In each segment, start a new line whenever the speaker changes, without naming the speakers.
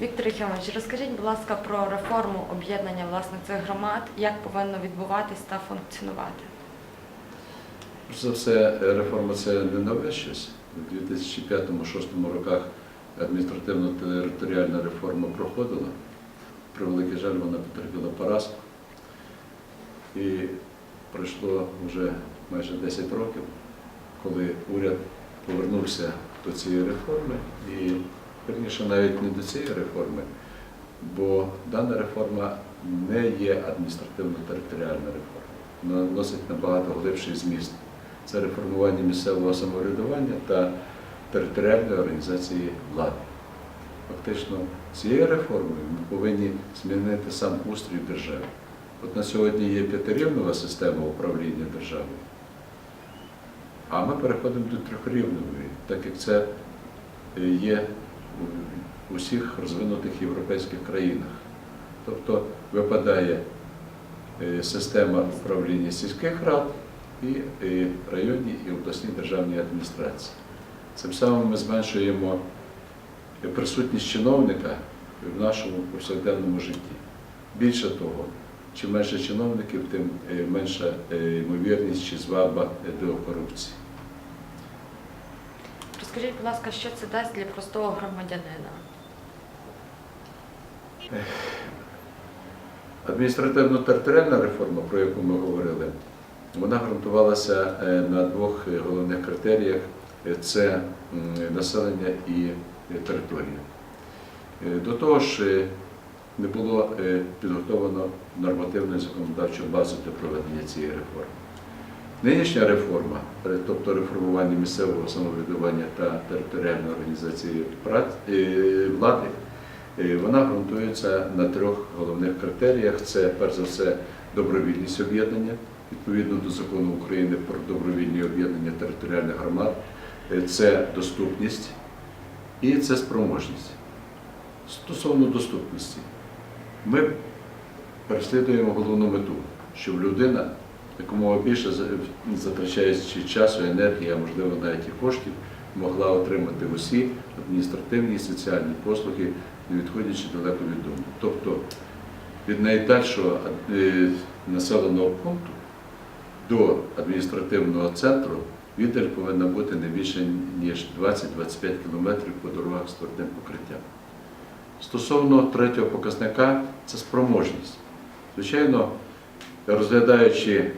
Віктор Єхимович, розкажіть, будь ласка, про реформу об'єднання власне цих громад, як повинно відбуватись та функціонувати.
Перш за все, реформа це не нове щось. У 2005-2006 роках адміністративно-територіальна реформа проходила. При великий жаль, вона потерпіла поразку. І пройшло вже майже 10 років, коли уряд повернувся до цієї реформи, і верніше навіть не до цієї реформи, бо дана реформа не є адміністративно-територіальна реформа. Вона носить набагато глибший зміст. Це реформування місцевого самоврядування та територіальної організації влади. Фактично, цією реформою ми повинні змінити сам устрій держави. От на сьогодні є п'ятирівнева система управління державою, а ми переходимо до трьохрівневої, так як це є усіх розвинутих європейських країнах. Тобто випадає е, система управління сільських рад і е, районні і обласні державні адміністрації. Цим самим ми зменшуємо присутність чиновника в нашому повсякденному житті. Більше того, чим менше чиновників, тим е, менша ймовірність чи зваба до корупції.
Розкажіть, будь ласка, що це дасть для простого громадянина?
Адміністративно-територіальна реформа, про яку ми говорили, вона ґрунтувалася е, на двох е, головних критеріях: це населення і е, територія. До того ж, не було підготовлено нормативну законодавчу базу для проведення цієї реформи. Нинішня реформа, тобто реформування місцевого самоврядування та територіальної організації влади, Вона ґрунтується на трьох головних критеріях: це перш за все добровільність об'єднання відповідно до закону України про добровільні об'єднання територіальних громад, Е, це доступність і це спроможність. Стосовно доступності, ми переслідуємо головну мету, щоб людина якомога більше затрачаючи часу, енергії, а можливо навіть і коштів, могла отримати усі адміністративні і соціальні послуги, не відходячи далеко від дому. Тобто від найдальшого е, населеного пункту до адміністративного центру віддаль повинна бути не більше ніж 20-25 кілометрів по дорогах з твердим покриттям. Стосовно третього показника це спроможність. Звичайно, розглядаючи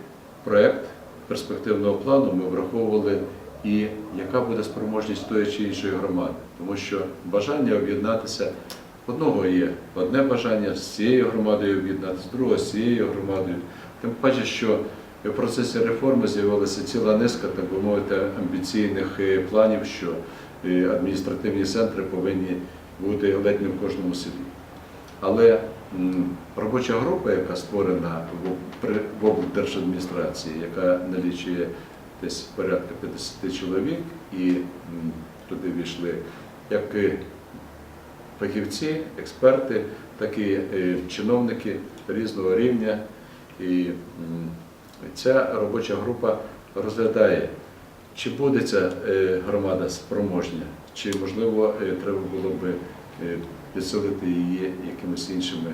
проєкт перспективного плану, ми враховували і яка буде спроможність тої чи іншої громади, тому що бажання об'єднатися одного є одне бажання з цією громадою об'єднатися, друге з цією громадою. Тим паче, що в процесі реформи з'явилася ціла низка, так би мовити, амбіційних е, планів, що е, адміністративні центри повинні бути ледь не в кожному селі. Але робоча група, яка створена в, облдержадміністрації, яка налічує десь порядка 50 чоловік, і туди війшли як фахівці, експерти, так і е, чиновники різного рівня. І ця робоча група розглядає, чи буде ця е, громада спроможня, чи можливо е, треба було би підсилити її якимись іншими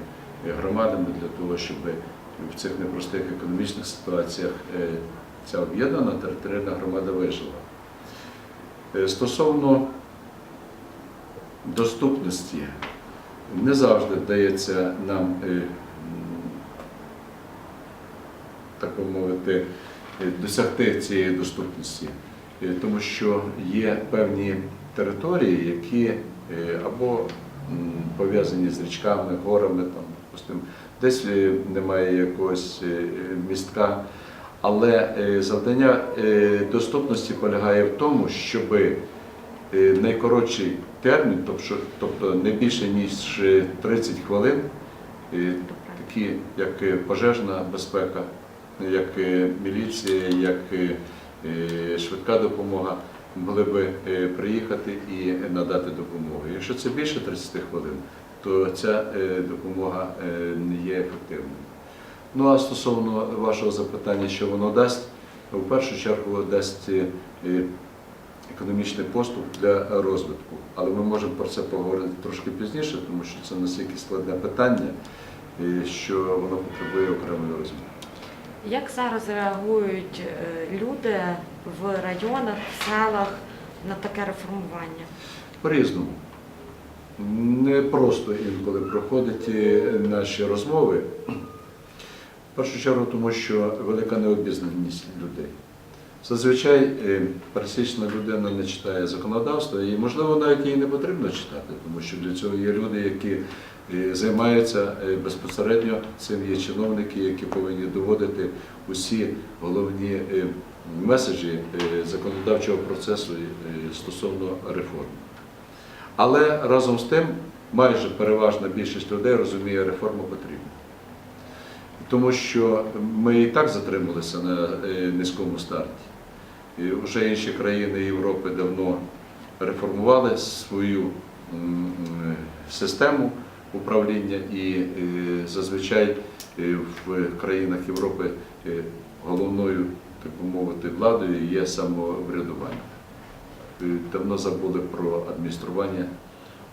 громадами для того, щоб в цих непростих економічних ситуаціях ця об'єднана територіальна громада вижила. Е, Стосовно доступності, не завжди вдається нам, е, так би мовити, е, досягти цієї доступності, тому що є певні території, які або пов'язані з річками, горами, там, допустим, десь немає якогось містка. Але е, завдання е, доступності полягає в тому, щоб найкоротший термін, тобто, тобто не більше ніж е, 30 хвилин, е, такі як е, пожежна безпека, як е, міліція, як е, е, швидка допомога, могли би е, приїхати і надати допомогу. Якщо це більше 30 хвилин, то ця е, допомога е, не є ефективною. Ну а стосовно вашого запитання, що воно дасть, в першу чергу дасть е, економічний поступ для розвитку. Але ми можемо про це поговорити трошки пізніше, тому що це настільки складне питання, е, що воно потребує окремої розмови.
Як зараз реагують е, люди в районах, в селах на таке реформування?
По-різному. Не просто інколи проходять наші розмови. В першу чергу, тому що велика необізнаність людей. Зазвичай е, пересічна людина не читає законодавство, і, можливо, навіть їй не потрібно читати, тому що для цього є люди, які е, займаються е, безпосередньо цим, є чиновники, які повинні доводити усі головні меседжі законодавчого процесу стосовно реформ. Але разом з тим, майже переважна більшість людей розуміє, реформа потрібна. Тому що ми і так затрималися на е, низькому старті. І вже інші країни Європи давно реформували свою систему управління, і е, зазвичай е, в країнах Європи головною, так би мовити, владою є самоврядування. Давно забули про адміністрування.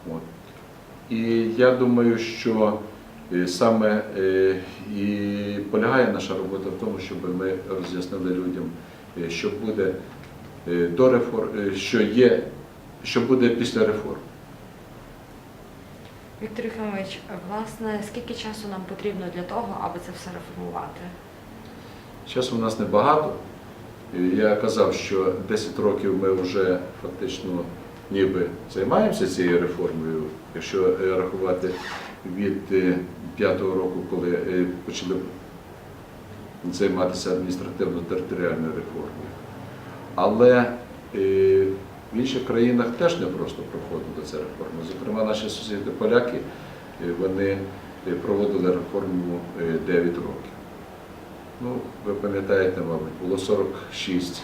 От. І я думаю, що саме е, і полягає наша робота в тому, щоб ми роз'яснили людям, е, що буде е, до реформ, е, що є, що буде після реформ.
Віктор Єфимович, власне, скільки часу нам потрібно для того, аби це все реформувати?
Часу у нас небагато. Е, Я казав, що 10 років ми вже фактично ніби займаємося цією реформою, якщо е, рахувати від е, п'ятого року, коли е, почали займатися адміністративно-територіальною реформою. Але е, в інших країнах теж не просто проходила ця реформа. Зокрема, наші сусіди поляки вони проводили реформу е, 9 років. Ну, ви пам'ятаєте, мабуть, було 46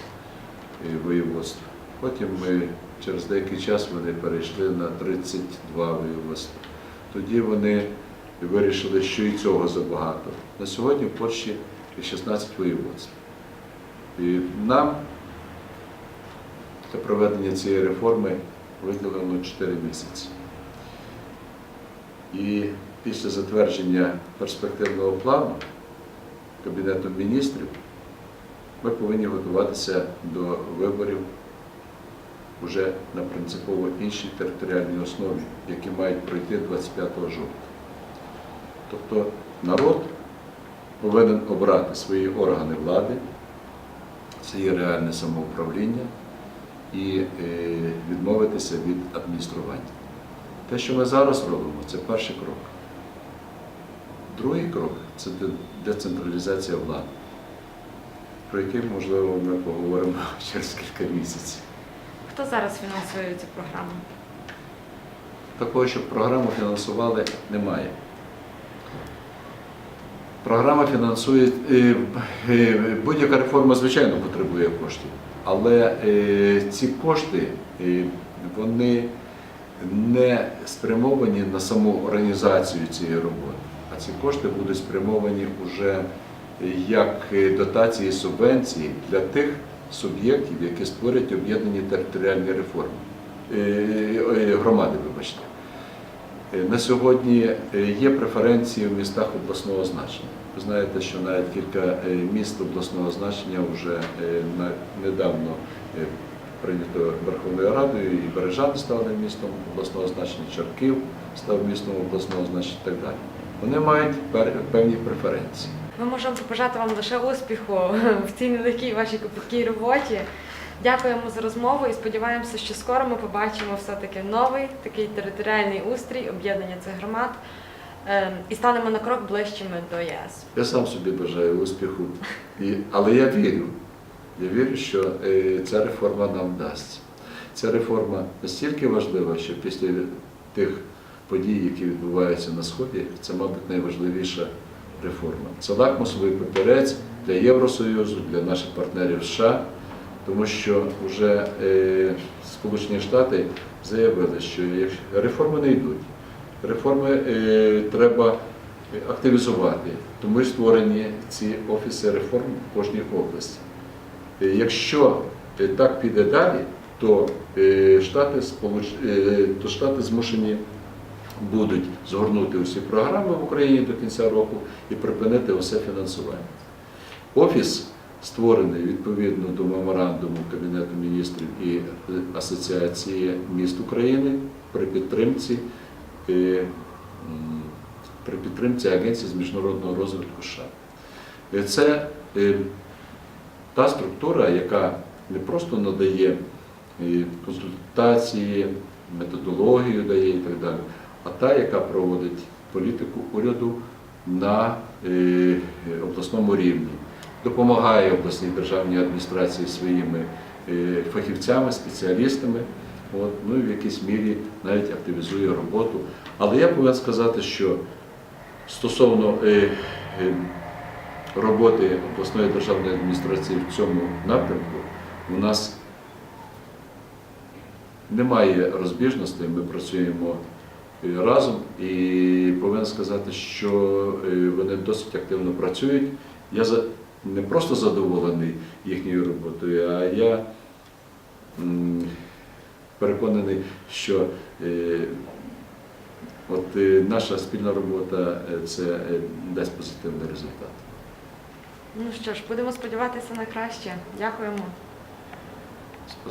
е, воєводств. Потім ми через деякий час вони перейшли на 32 воєводства. Тоді вони вирішили, що і цього забагато. На сьогодні в Польщі 16 воєводств. І нам для проведення цієї реформи виділено 4 місяці. І після затвердження перспективного плану Кабінетом міністрів ми повинні готуватися до виборів вже на принципово іншій територіальній основі, які мають пройти 25 жовтня. Тобто народ повинен обрати свої органи влади, це є реальне самоуправління і е, відмовитися від адміністрування. Те, що ми зараз робимо, це перший крок. Другий крок це децентралізація влади, про який, можливо, ми поговоримо через кілька місяців.
Хто зараз фінансує цю програму?
Такого, щоб програму фінансували, немає. Програма фінансує е, е, будь-яка реформа, звичайно, потребує коштів, але е, ці кошти вони не спрямовані на саму організацію цієї роботи, а ці кошти будуть спрямовані вже як дотації субвенції для тих суб'єктів, які створять об'єднані територіальні реформи е, е, громади, вибачте. Е, На сьогодні є преференції в містах обласного значення. Ви знаєте, що навіть кілька міст обласного значення вже недавно прийнято Верховною Радою, і Бережани стали містом обласного значення, Чарків став містом обласного значення і так далі. Вони мають певні преференції.
Ми можемо побажати вам лише успіху в цій нелегкій вашій копіткій роботі. Дякуємо за розмову і сподіваємося, що скоро ми побачимо все-таки новий такий територіальний устрій, об'єднання цих громад ем, і станемо на крок ближчими до ЄС.
Я сам собі бажаю успіху, і, але я вірю. Я вірю, що е, ця реформа нам дасть. Ця реформа настільки важлива, що після тих подій, які відбуваються на Сході, це, мабуть, найважливіша реформа. Це лакмусовий папірець для Євросоюзу, для наших партнерів США, тому що вже е, Сполучені Штати заявили, що реформи не йдуть, реформи е, треба активізувати. Тому і створені ці офіси реформ в кожній області. Е, Якщо так піде далі, то Штати, то Штати змушені будуть згорнути усі програми в Україні до кінця року і припинити усе фінансування. Офіс створений відповідно до меморандуму Кабінету міністрів і е, Асоціації міст України при підтримці, е, при підтримці Агенції з міжнародного розвитку США. Е, Це та структура, яка не просто надає консультації, методологію дає і так далі, а та, яка проводить політику уряду на е, обласному рівні, допомагає обласній державній адміністрації своїми е, фахівцями, спеціалістами, от, ну і в якійсь мірі навіть активізує роботу. Але я повинен сказати, що стосовно е, роботи обласної державної адміністрації в цьому напрямку, у нас немає розбіжностей, ми працюємо разом і повинен сказати, що е, вони досить активно працюють. Я не просто задоволений їхньою роботою, а я переконаний, що е, от е, наша спільна робота е, це е, дасть позитивний результат.
Ну що ж, будемо сподіватися на краще. Дякуємо.
Спасибо.